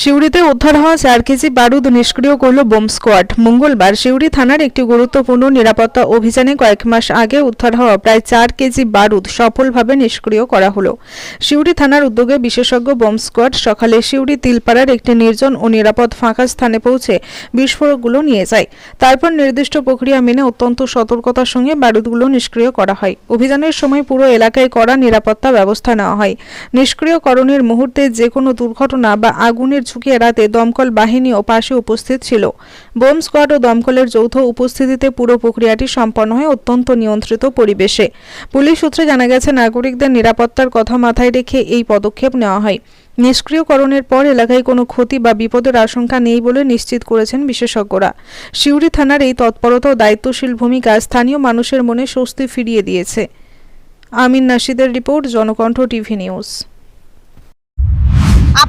সিউড়িতে উদ্ধার হওয়া চার কেজি বারুদ নিষ্ক্রিয় করল বোম স্কোয়াড। মঙ্গলবার সিউড়ি থানার একটি গুরুত্বপূর্ণ নিরাপত্তা অভিযানে কয়েক মাস আগে উদ্ধার হওয়া প্রায় চার কেজি বারুদ সফলভাবে নিষ্ক্রিয় করা হলো। সিউড়ি থানার উদ্যোগে বিশেষজ্ঞ বোম স্কোয়াড সকালে সিউড়ি তিলপাড়ার একটি নির্জন ও নিরাপদ ফাঁকা স্থানে পৌঁছে বিস্ফোরকগুলো নিয়ে যায়। তারপর নির্দিষ্ট প্রক্রিয়া মেনে অত্যন্ত সতর্কতার সঙ্গে বারুদগুলো নিষ্ক্রিয় করা হয়। অভিযানের সময় পুরো এলাকায় কড়া নিরাপত্তা ব্যবস্থা নেওয়া হয়। নিষ্ক্রিয়করণের মুহূর্তে যে কোনো দুর্ঘটনা বা আগুনের ঝুঁকি এড়াতে দমকল বাহিনীও পাশে উপস্থিত ছিল। বোম স্কোয়াড ও দমকলের যৌথ উপস্থিতিতে পুরো প্রক্রিয়াটি সম্পন্ন হয় অত্যন্ত নিয়ন্ত্রিত পরিবেশে। পুলিশ সূত্রে জানা গেছে, নাগরিকদের নিরাপত্তার কথা মাথায় রেখে এই পদক্ষেপ নেওয়া হয়। নিষ্ক্রিয়করণের পর এলাকায় কোনো ক্ষতি বা বিপদের আশঙ্কা নেই বলে নিশ্চিত করেছেন বিশেষজ্ঞরা। সিউড়ি থানার এই তৎপরতা ও দায়িত্বশীল ভূমিকা স্থানীয় মানুষের মনে স্বস্তি ফিরিয়ে দিয়েছে। আমিন নাশিদের রিপোর্ট, জনকণ্ঠ টিভি নিউজ।